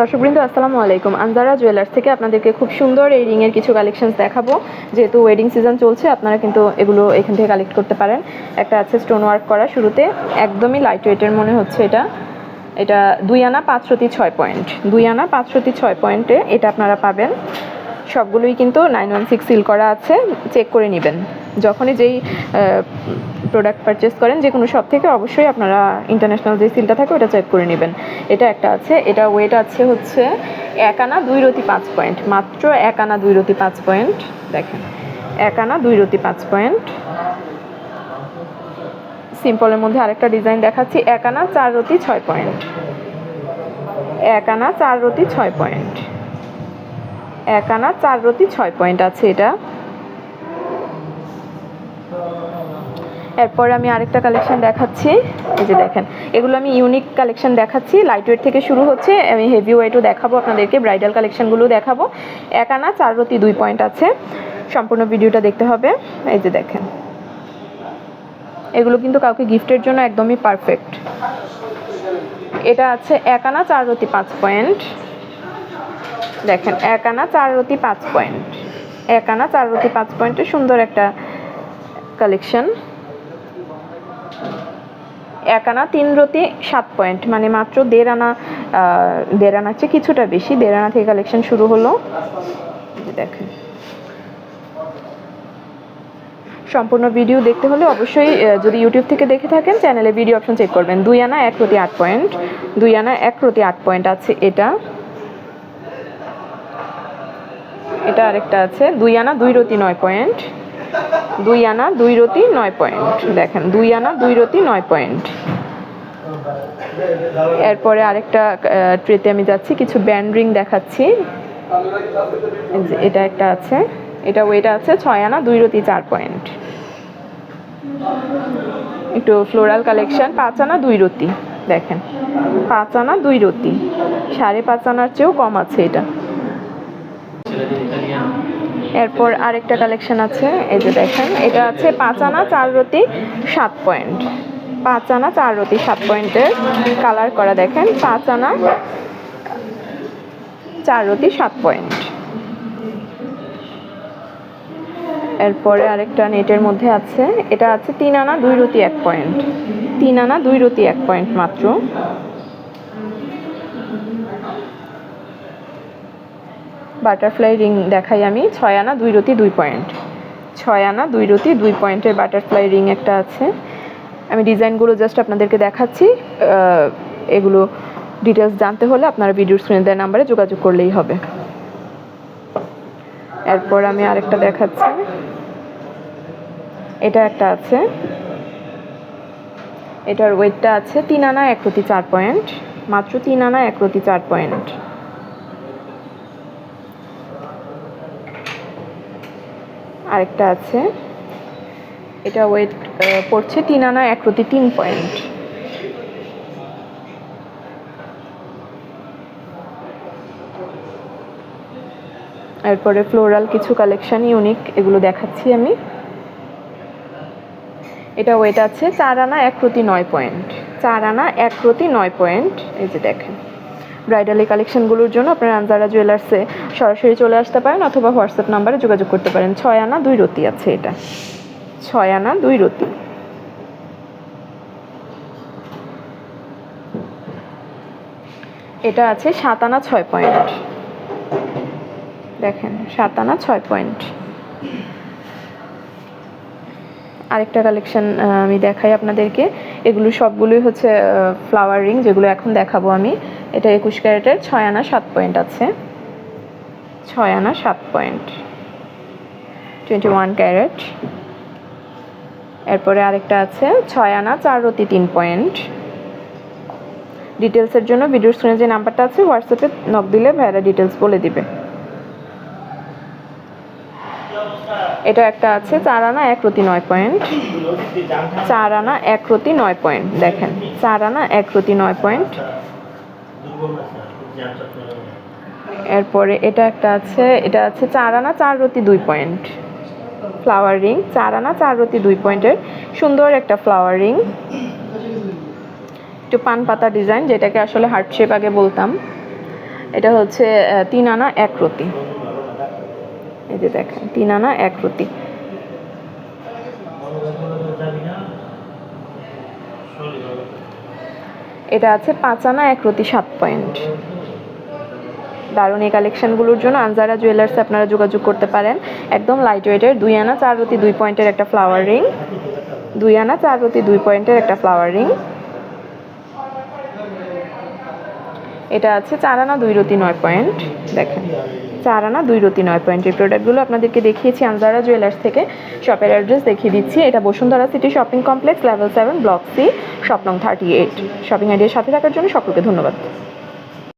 দর্শকবৃন্দ, আসসালামু আলাইকুম। আনজারা জুয়েলার্স থেকে আপনাদেরকে খুব সুন্দর এই রিংয়ের কিছু কালেকশনস দেখাবো। যেহেতু ওয়েডিং সিজন চলছে, আপনারা কিন্তু এগুলো এখান থেকে কালেক্ট করতে পারেন। একটা আছে স্টোন ওয়ার্ক করা শুরুতে। একদমই লাইট ওয়েটের মনে হচ্ছে এটা। এটা দুই আনা পাঁচশোটি ছয় পয়েন্ট দুই আনা পাঁচশোটি ছয় পয়েন্টে এটা আপনারা পাবেন। সবগুলোই কিন্তু নাইন ওয়ান সিক্স সিল করা আছে, চেক করে নেবেন। যখনই যেই প্রোডাক্ট পারচেস করেন, যে কোনো শপ থেকে অবশ্যই আপনারা ইন্টারন্যাশনাল যে সিলটা থাকে ওটা চেক করে নেবেন। এটা একটা আছে, এটা ওয়েট আছে হচ্ছে এক আনা দুই রতি পাঁচ পয়েন্ট মাত্র এক আনা দুই রতি পাঁচ পয়েন্ট দেখেন, এক আনা দুই রতি পাঁচ পয়েন্ট সিম্পলের মধ্যে আরেকটা ডিজাইন দেখাচ্ছি, এক আনা চার রতি ছয় পয়েন্ট এক আনা চার রতি ছয় পয়েন্ট এক আনা চার রতি ছয় পয়েন্ট আছে এটা। এরপর আমি আরেকটা কালেকশন দেখাচ্ছি। এই যে দেখেন, এগুলো আমি ইউনিক কালেকশন দেখাচ্ছি। লাইট ওয়েট থেকে শুরু হচ্ছে, আমি হেভি ওয়েটও দেখাবো আপনাদেরকে ব্রাইডাল কালেকশনগুলো দেখাবো। এক আনা চার রতি দুই পয়েন্ট আছে। সম্পূর্ণ ভিডিওটা দেখতে হবে। এই যে দেখেন, এগুলো কিন্তু কাউকে গিফটের জন্য একদমই পারফেক্ট এটা আছে এক আনা চার রতি পাঁচ পয়েন্ট। দেখেন, এক আনা চার রতি পাঁচ পয়েন্ট। এক আনা চার রতি পাঁচ পয়েন্টের সুন্দর একটা কালেকশন এক আনা তিন রতি সাত পয়েন্ট। মানে মাত্র দেড় আনা দেড় আনার চেয়ে কিছুটা বেশি, দেড় আনা থেকে কালেকশন শুরু হলো। দেখেন। সম্পূর্ণ ভিডিও দেখতে হলে অবশ্যই যদি ইউটিউব থেকে দেখে থাকেন চ্যানেলে ভিডিও অপশন চেক করবেন। দুই আনা এক প্রতি আট পয়েন্ট। দুই আনা এক প্রতি আট পয়েন্ট আছে এটা। এটা আরেকটা আছে। দুই আনা, দুই রতি, নয় পয়েন্ট। দুই আনা, দুই রতি, নয় পয়েন্ট। দেখেন, দুই আনা, দুই রতি, নয় পয়েন্ট। এরপরে আরেকটা ট্রেতে আমি যাচ্ছি, কিছু ব্যান্ড রিং দেখাচ্ছি। এটা একটা আছে। এটা ওয়েটা আছে ছয় আনা, দুই রতি, চার পয়েন্ট। একটু ফ্লোরাল কালেকশন, পাঁচ আনা, দুই রতি। দেখেন, পাঁচ আনা, দুই রতি। সাড়ে পাঁচ আনার চেয়েও কম আছে এটা। এরপর আরেকটা কালেকশন আছে, এই যে দেখেন, এটা আছে পাঁচ আনা, চার রতি, সাত পয়েন্ট পাঁচ আনা, চার রতি, সাত পয়েন্টের কালার করা দেখেন, পাঁচ আনা, চার রতি, সাত পয়েন্ট এরপরে আরেকটা নেটের মধ্যে আছে, এটা আছে তিন আনা, দুই রতি, এক পয়েন্ট তিন আনা, দুই রতি, এক পয়েন্ট মাত্র। বাটারফ্লাই রিং দেখাই আমি। ছয় আনা, দুই রতি, দুই পয়েন্ট। ছয় আনা, দুই রতি, দুই পয়েন্টের বাটারফ্লাই রিং একটা আছে। আমি ডিজাইনগুলো জাস্ট আপনাদেরকে দেখাচ্ছি। এগুলো ডিটেলস জানতে হলে আপনারা ভিডিও স্ক্রিনে দেওয়া নাম্বারে যোগাযোগ করলেই হবে। এরপর আমি আরেকটা দেখাচ্ছি। এটা একটা আছে। এটার ওয়েটটা আছে তিন আনা, এক রতি, চার পয়েন্ট। মাত্র তিন আনা, এক রতি, চার পয়েন্ট। আরেকটা আছে। এটা ওয়েট পড়ছে তিন আনা এক রতি তিন পয়েন্ট এরপরে ফ্লোরাল কিছু কালেকশন ইউনিক এগুলো দেখাচ্ছি আমি। এটা ওয়েট আছে চার আনা এক প্রতি নয় পয়েন্ট চার আনা এক প্রতি নয় পয়েন্ট এই যে দেখেন। ব্রাইডালি কালেকশনগুলোর জন্য আপনারা আনজারা জুয়েলার্সে সরাসরি চলে আসতে পারেন অথবা হোয়াটসঅ্যাপ নাম্বারে যোগাযোগ করতে পারেন। ছয় আনা দুই রতি আছে এটা। ছয় আনা দুই রতি। এটা আছে সাত আনা ছয় পয়েন্ট। দেখেন, সাত আনা ছয় পয়েন্ট। আরেকটা কালেকশন আমি দেখাই আপনাদেরকে। এগুলো সবগুলোই হচ্ছে ফ্লাওয়ার রিং যেগুলো এখন দেখাবো আমি। এটা একুশ ক্যারেটের ছয় আনা সাত পয়েন্ট আছে। ছয় আনা সাত পয়েন্ট। Twenty one carat. এরপরে আরেকটা আছে, ছয় আনা চার রতি তিন পয়েন্ট। ডিটেলসের জন্য ভিডিও স্ক্রিনে যে নাম্বারটা আছে হোয়াটসঅ্যাপে নক দিলে ভাইরা ডিটেলস বলে দিবে। এটা একটা আছে, চার আনা এক রতি নয় পয়েন্ট। চার আনা এক রতি নয় পয়েন্ট, দেখেন। চার আনা এক রতি নয় পয়েন্ট। এরপরে এটা একটা আছে, এটা আছে চার আনা, চার রতি দুই পয়েন্ট ফ্লাওয়ার রিং চার আনা, চার রতি দুই পয়েন্টের সুন্দর একটা ফ্লাওয়ার রিং একটু পান পাতা ডিজাইন যেটাকে আসলে হার্ট শেপ আগে বলতাম। এটা হচ্ছে তিন আনা, এক রতি। এই যে দেখেন, তিন আনা, এক রতি। এটা আছে পাঁচ আনা, এক রতি সাত পয়েন্ট দারুণ এই কালেকশনগুলোর জন্য আনজারা জুয়েলার্সে আপনারা যোগাযোগ করতে পারেন। একদম লাইট ওয়েটের দুই আনা, চার রতি দুই পয়েন্টের একটা ফ্লাওয়ার রিং দুই আনা, চার রতি দুই পয়েন্টের একটা ফ্লাওয়ার রিং এটা আছে চার আনা, দুই রতি নয় পয়েন্ট। দেখেন, চার আনা, দুই রতি নয় পয়েন্ট। এই প্রোডাক্টগুলো আপনাদেরকে দেখিয়েছি আনজারা জুয়েলার্স থেকে। শপের অ্যাড্রেস দেখিয়ে দিচ্ছি। এটা Bashundhara city shopping complex level seven block C shop নং থার্টি এইট শপিং আইডিয়ার সাথে থাকার জন্য সকলকে ধন্যবাদ।